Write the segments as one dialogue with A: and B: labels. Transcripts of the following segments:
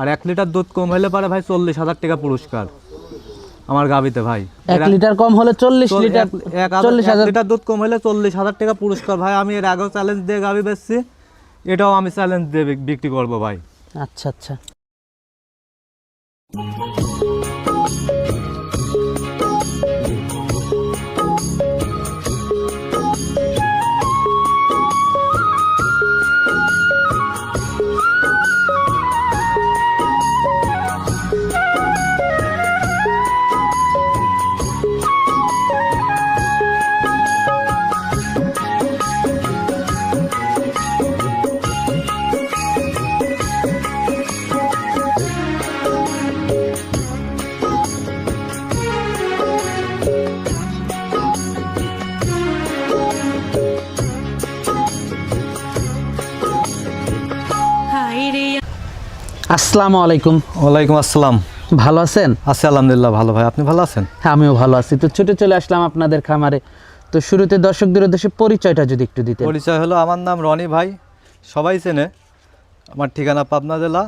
A: আর এক লিটার দুধ কম হলে পারে ভাই চল্লিশ হাজার টাকা পুরস্কার। আমার গাবিতে ভাই।
B: এক লিটার কম হলে চল্লিশ লিটার চল্লিশ হাজার
A: লিটার দুধ কম হলে চল্লিশ হাজার টাকা পুরস্কার। ভাই আমি এর আগেও চ্যালেঞ্জ দিয়ে গাবি বেচছি। এটাও আমি চ্যালেঞ্জ দিয়ে বিক্রি করব ভাই।
B: আচ্ছা আচ্ছা। আসসালামু আলাইকুম।
A: ওয়ালাইকুম আসসালাম।
B: ভালো আছেন?
A: আছি আলহামদুলিল্লাহ ভালো ভাই। আপনি ভালো আছেন?
B: হ্যাঁ আমিও ভালো আছি। তো ছুটে চলে আসলাম আপনাদের খামারে। তো শুরুতে দর্শকদের উদ্দেশ্যে পরিচয়টা যদি একটু দিতে
A: পরিচয় হলো আমার নাম রনি ভাই। সবাই চেনে। আমার ঠিকানা পাবনা জেলা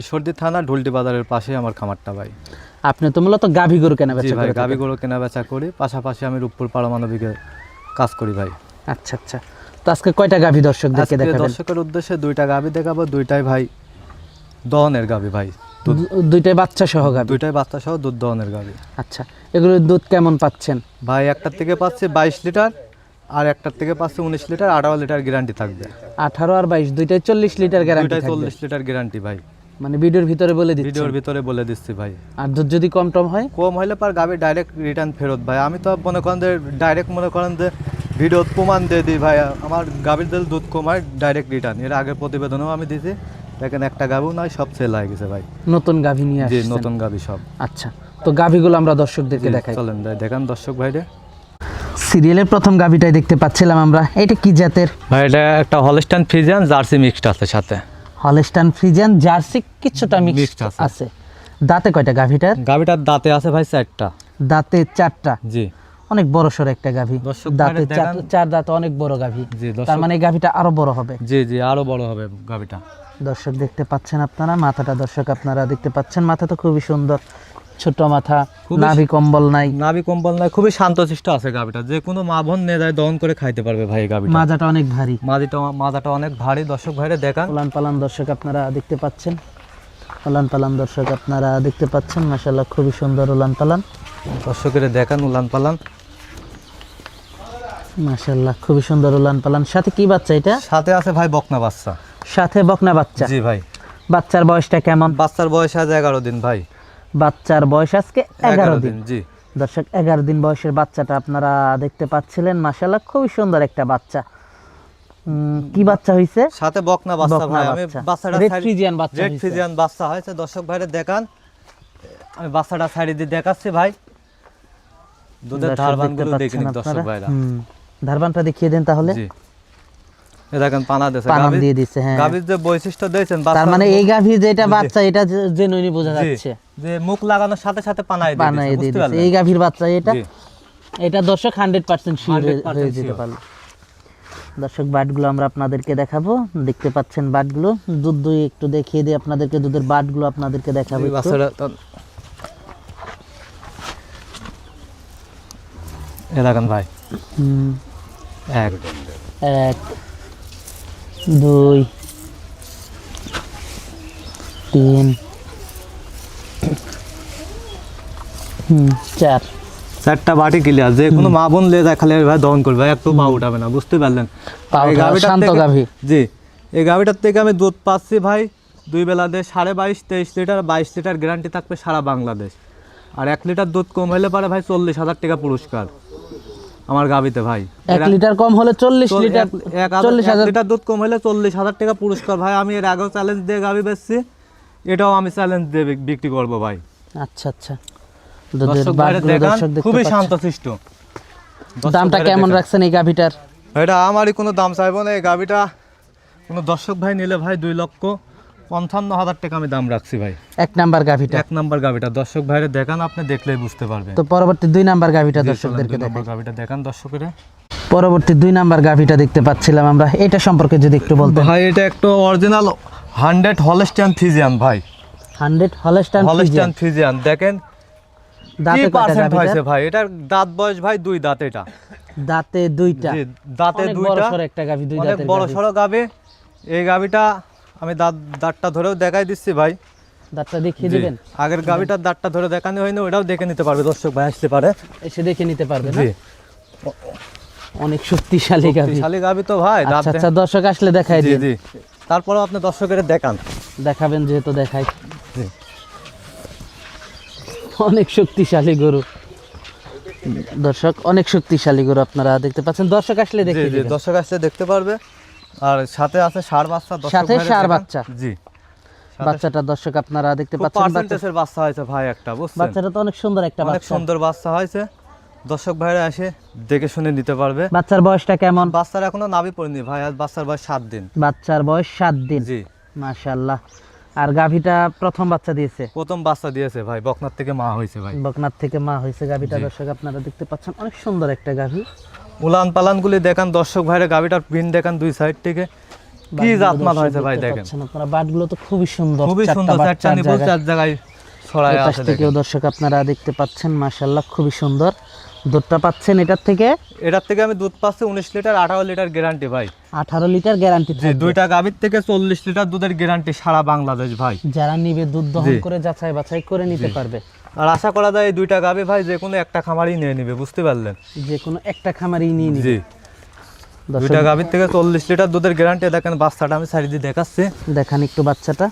A: ঈশ্বরদী থানা ঢুলটি বাজারের পাশে আমার খামারটা ভাই।
B: আপনি তো মূলত গাভী গরু কেনা বেচা
A: ভাই
B: গাভী
A: গরু কেনা বেচা করি। পাশাপাশি আমি রূপপুর পারমাণবিকে কাজ করি ভাই।
B: আচ্ছা আচ্ছা। তো আজকে কয়টা গাভী দর্শকদেরকে দেখাবেন?
A: দর্শকের উদ্দেশ্যে দুইটা গাভী দেখাবো। দুইটাই ভাই দহনের গাবি ভাই
B: দুইটাই বাচ্চা সহ গাভী
A: দুইটাই বাচ্চা সহ দুধ দহনের গাবি।
B: আচ্ছা এগুলোর দুধ কেমন পাচ্ছেন?
A: ভাই একটার থেকে পাচ্ছে বাইশ লিটার আর একটার থেকে পাচ্ছে উনিশ লিটার আঠারো লিটার গ্যারান্টি থাকবে।
B: আঠারো আর বাইশ দুইটাই চল্লিশ লিটার গ্যারান্টি
A: চল্লিশ লিটার গ্যারান্টি ভাই।
B: মানে ভিডিওর ভিতরে বলে দিচ্ছি।
A: ভিডিওর ভিতরে বলে দিচ্ছি ভাই।
B: আর দুধ যদি কম টম হয়?
A: কম হলে পার গাবি ডাইরেক্ট রিটার্ন ফেরত ভাই। আমি তো মনে করেন যে ডাইরেক্ট মনে করেন যে ভিডিও প্রমাণ দিয়ে দিই ভাই। আমার গাভীর দুধ কম হয় ডাইরেক্ট রিটার্ন এর আগের প্রতিবেদনও আমি দিয়েছি। দেখেন একটা গাভিও নয় সব সেল হয়ে গেছে ভাই।
B: নতুন গাভী নিয়ে
A: জি
B: আসছেন।
A: নতুন গাভি সব।
B: আচ্ছা তো গাভীগুলো আমরা দর্শকদেরকে দেখাই।
A: চলেন ভাই দেখান দর্শক ভাইরে।
B: সিরিয়ালের প্রথম গাভীটাই দেখতে পাচ্ছিলাম আমরা। এটা কি জাতের?
A: ভাই এটা একটা হলস্টাইন ফ্রিজিয়ান জার্সি মিক্সড আছে সাথে।
B: হলস্টান ফ্রিজিয়ান জার্সি কিছুটা মিক্সড
A: Mixed আছে।
B: আছে। দাঁতে কয়টা গাভীটার?
A: গাভিটার দাঁতে আছে ভাই চারটা।
B: দাঁতে চারটা।
A: জি।
B: অনেক বড় সড়ো একটা গাভী।
A: দর্শক
B: দাঁতে
A: ভাইরা
B: চার-
A: দেখান।
B: চার দাঁতে অনেক বড় গাভী।
A: জি
B: তার মানে এই গাভীটা আরও বড় হবে।
A: জি জি আরও বড় হবে গাভিটা।
B: দর্শক দেখতে পাচ্ছেন আপনারা মাথাটা দর্শক আপনারা দেখতে পাচ্ছেন। মাথা তো খুবই সুন্দর ছোট মাথা নাভি কম্বল নাই।
A: নাভি কম্বল নয় খুবই শান্তশিষ্ট আছে গাভিটা। যে কোনো মা বোন নিয়ে যায় দহন করে খাইতে পারবে ভাই গাভিটা।
B: মাজাটা অনেক ভারী।
A: মাদিটা মাদাটা অনেক ভারী। দর্শক ভাইরে দেখান।
B: পালান পালান দর্শক আপনারা দেখতে পাচ্ছেন। পালান পালান দর্শক আপনারা দেখতে পাচ্ছেন। মাসাল্লাহ খুবই সুন্দর উলান পালান।
A: দর্শকের দেখান উলান পালান।
B: মাসাল্লাহ খুবই সুন্দর উলান পালান। সাথে কি বাচ্চা এটা?
A: সাথে আছে ভাই বকনা বাচ্চা।
B: সাথে বকনা বাচ্চা।
A: জি ভাই।
B: বাচ্চার বয়সটা কেমন?
A: বাচ্চার বয়স আজ এগারো দিন ভাই।
B: বাচ্চার বয়স আজকে এগারো দিন
A: জি।
B: দর্শক এগারো দিন বয়সের বাচ্চাটা আপনারা দেখতে পাচ্ছিলেন মাসাল্লাহ খুবই সুন্দর একটা বাচ্চা। কি বাচ্চা হয়েছে
A: সাথে বকনা বাচ্চা ভাই। আমি
B: বাচ্চা।
A: বাচ্চাটা
B: Friesian বাচ্চা
A: রেড। ফ্রিজিয়ান বাচ্চা হয়েছে। দর্শক ভাইরে দেখান। আমি বাচ্চাটা সাইডে দিয়ে দেখাচ্ছি ভাই। দুধের
B: দর্শক
A: ধারবানগুলো দেখে নিন দর্শক ভাইরা।
B: ধারবানটা দেখিয়ে দেন তাহলে।
A: জি। দেখেন পানা দেশে
B: পানাম দিয়ে দিছে হ্যাঁ।
A: গাভীর যে বৈশিষ্ট্য দিয়েছেন
B: তার মানে এই গাভী যেটা বাচ্চা এটা জেনুইনি বোঝা যাচ্ছে।
A: যে মুখ লাগানোর সাথে সাথে পানায় দিয়ে
B: বানাই
A: দিয়েছে,
B: দিয়ে
A: বুঝতে
B: দিচ্ছে এই গাভীর বাচ্চা এটা এটা দর্শক হান্ড্রেড পার্সেন্ট শিওর হয়ে যেতে পারল। দর্শক বাটগুলো আমরা আপনাদেরকে দেখাবো। দেখতে পাচ্ছেন বাটগুলো। দুধ দুই একটু দেখিয়ে দিই আপনাদেরকে দুধের বাটগুলো আপনাদেরকে দেখাবো
A: এ দেখেন ভাই। এক।
B: এক। দুই তিন চার।
A: চারটা বাটি ক্লিয়ার যে কোনো মা বোন লে যায় খালি ভাই দহন করবে একটু পা উঠাবে না বুঝতে পারলেন?
B: শান্ত গাভী।
A: জি এই গাভিটার থেকে আমি দুধ পাচ্ছি ভাই দুই বেলা দিয়ে সাড়ে বাইশ তেইশ লিটার বাইশ লিটার গ্যারান্টি থাকবে সারা বাংলাদেশ। আর এক লিটার দুধ কম হলে পারে ভাই চল্লিশ হাজার টাকা পুরস্কার। আমার গাভিতে ভাই।
B: এক লিটার কম হলে চল্লিশ লিটার চল্লিশ হাজার
A: লিটার দুধ কম হলে চল্লিশ হাজার টাকা পুরস্কার। ভাই আমি এর আগেও চ্যালেঞ্জ দিয়ে গাভি বেচছি। এটাও আমি চ্যালেঞ্জ দিয়ে বিক্রি করব ভাই।
B: আচ্ছা আচ্ছা।
A: খুবই। শান্তশিষ্ট।
B: দামটা কেমন। রাখছেন এই গাভিটার?
A: এটা আমারই কোনো দাম চাইব না এই গাভিটা কোনো দর্শক ভাই নিলে ভাই দুই লক্ষ। পঞ্চান্ন হাজার টাকা আমি দাম রাখছি ভাই।
B: এক নাম্বার গাভিটা।
A: এক নাম্বার গাভিটা। দর্শক ভাইরে দেখান আপনি দেখলেই বুঝতে পারবেন।
B: তো পরবর্তী দুই নাম্বার গাভিটা দর্শকদেরকে
A: গাভিটা দেখান দর্শকের।
B: পরবর্তী দুই নাম্বার গাভিটা দেখতে পাচ্ছিলাম আমরা। এটা সম্পর্কে যদি একটু বলতেন।
A: ভাই এটা একটা অরিজিনাল হান্ড্রেড হলস্টিয়ান ফিজিয়ান ভাই।
B: হান্ড্রেড হলস্টান
A: হলস্টাইন ফিজিয়ান দেখেন।
B: দাঁতে
A: পার্সেন্ট হয়েছে ভাই? এটার দাঁত বয়স ভাই দুই দাঁত এটা।
B: দাঁতে দুইটা।
A: দাঁতে দুইটা।
B: একটা গাভী দুই
A: বড় সড়ো গাবে এই গাবিটা আমি দাঁত দাঁতটা ধরেও দেখাই দিচ্ছি ভাই।
B: দাঁতটা দেখিয়ে দিবেন?
A: আগের গাবিটার দাঁতটা ধরে দেখানো হয়নি ওটাও দেখে নিতে পারবে দর্শক ভাই আসতে পারে।
B: এসে দেখে নিতে পারবে
A: জি।
B: অনেক শক্তিশালী গাভী।
A: শালি গাবি তো ভাই
B: আচ্ছা আচ্ছা দর্শক আসলে দেখাই
A: জি জি। তারপরেও আপনি দর্শকের দেখান।
B: দেখাবেন যেহেতু দেখাই।
A: জি।
B: অনেক শক্তিশালী গরু। দর্শক অনেক শক্তিশালী গরু আপনারা দেখতে পাচ্ছেন। দর্শক আসলে
A: জি
B: দেখে
A: জি দর্শক আসলে দেখতে পারবে। আর সাথে আছে ষাঁড় বাচ্চা
B: সাথে ষাঁড়। বাচ্চা।
A: জি।
B: বাচ্চাটা দর্শক আপনারা দেখতে পাচ্ছেন বাচ্চা-
A: পার্সেন্টেজের বাচ্চা হয়েছে ভাই একটা বুঝছেন?
B: বাচ্চাটা তো অনেক সুন্দর একটা
A: অনেক সুন্দর বাচ্চা হয়েছে। দর্শক ভাইরা এসে দেখে শুনে নিতে পারবে।
B: বাচ্চার বয়সটা কেমন?
A: বাচ্চার এখনও নাভি পড়েনি ভাই আজ বাচ্চার বয়স সাত দিন।
B: বাচ্চার বয়স সাত দিন।
A: জি।
B: মাশাল্লাহ আর গাভীটা প্রথম বাচ্চা দিয়েছে?
A: প্রথম বাচ্চা দিয়েছে ভাই বকনার থেকে মা হয়েছে ভাই।
B: বকনাথ থেকে মা হয়েছে গাভীটা। দর্শক আপনারা দেখতে পাচ্ছেন অনেক সুন্দর একটা গাভী।
A: উলান পালান গুলি দেখান দর্শক ভাইরা গাবিটার পিন দেখান দুই সাইড থেকে। কি জাতমান হয়েছে ভাই দেখেন?
B: আপনারা বাটগুলো তো খুবই সুন্দর
A: খুবই সুন্দর চারটা
B: চার
A: নিবল
B: জায়গায়।
A: চার জায়গায় ছড়ায় আছে
B: থেকেও। দর্শক আপনারা দেখতে পাচ্ছেন মাশাল্লাহ খুবই সুন্দর। দুধটা পাচ্ছেন এটার থেকে?
A: এটার থেকে আমি দুধ পাচ্ছি উনিশ লিটার আঠারো লিটার গ্যারান্টি ভাই।
B: আঠারো লিটার গ্যারান্টি
A: দুইটা গাভীর থেকে চল্লিশ লিটার দুধের গ্যারান্টি সারা বাংলাদেশ ভাই।
B: যারা নিবে দুধ দহন করে যাচাই বাছাই করে নিতে পারবে।
A: আর আশা করা যায় এই দুইটা গাভী ভাই যে কোনো একটা খামারই নিয়ে নিবে বুঝতে পারলেন?
B: যে কোনো একটা খামারই নিয়ে নিবে।
A: জি।
B: দর্শক
A: দুইটা গাভীর থেকে চল্লিশ লিটার দুধের গ্যারান্টি দেখেন বাচ্চাটা আমি সাইড দিয়ে দেখাচ্ছি।
B: দেখান একটু বাচ্চাটা।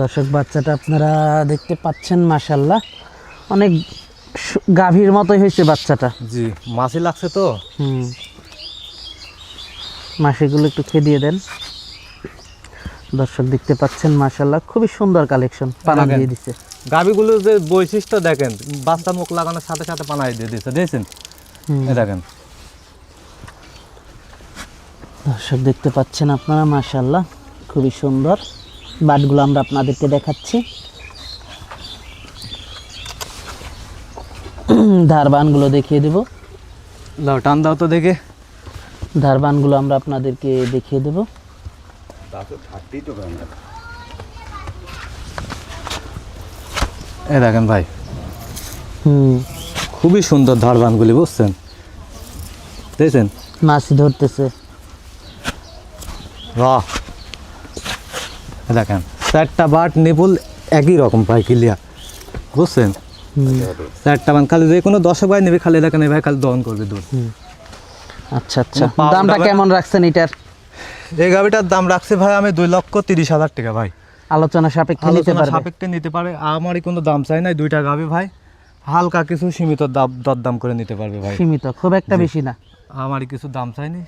B: দর্শক বাচ্চাটা আপনারা দেখতে পাচ্ছেন মাশাল্লাহ অনেক গাভীর মতোই হয়েছে বাচ্চাটা।
A: জি মাছি লাগছে তো?
B: হুম। মাসিগুলো একটু খেয়ে দিয়ে দেন। দর্শক দেখতে পাচ্ছেন মাশাল্লাহ খুবই সুন্দর কালেকশন পানা। দিয়ে দিছে।
A: গাভীগুলোর যে বৈশিষ্ট্য দেখেন বাচ্চা মুখ লাগানোর সাথে সাথে পানাই দিয়ে দিচ্ছে দেখছেন? দেখেন।
B: দর্শক দেখতে পাচ্ছেন আপনারা মাশাল্লাহ খুবই সুন্দর। বাটগুলো আমরা আপনাদেরকে দেখাচ্ছি। ধারবানগুলো দেখিয়ে দেব।
A: লাও টান দাও তো দেখে।
B: ধারবানগুলো আমরা আপনাদেরকে দেখিয়ে দেব।
A: দেখেন ভাই।
B: হুম।
A: খুবই সুন্দর ধারবানগুলি বুঝছেন? দেখছেন?
B: মাছি ধরতেছে।
A: বাহ। দেখেন চারটা বাট নিপুল একই রকম ভাই ক্লিয়ার বুঝছেন? চারটা বান খালি যে কোনো দশক ভাই নেবে খালি দেখেন এই ভাই খালি দহন করবে দুধ।
B: আচ্ছা আচ্ছা।
A: কোনো
B: দামটা কেমন রাখছেন এটার?
A: এই গাড়িটার দাম রাখছে ভাই আমি দুই লক্ষ তিরিশ হাজার টাকা ভাই।
B: আলোচনা সাপেক্ষে নিতে
A: আলোচনা
B: পারবে।
A: সাপেক্ষে নিতে পারে আমারই কোনো দাম চাই নাই দুইটা গাবি ভাই। হালকা কিছু সীমিত দাম দরদাম করে নিতে পারবে ভাই।
B: সীমিত খুব একটা বেশি না।
A: আমারই কিছু দাম চাইনি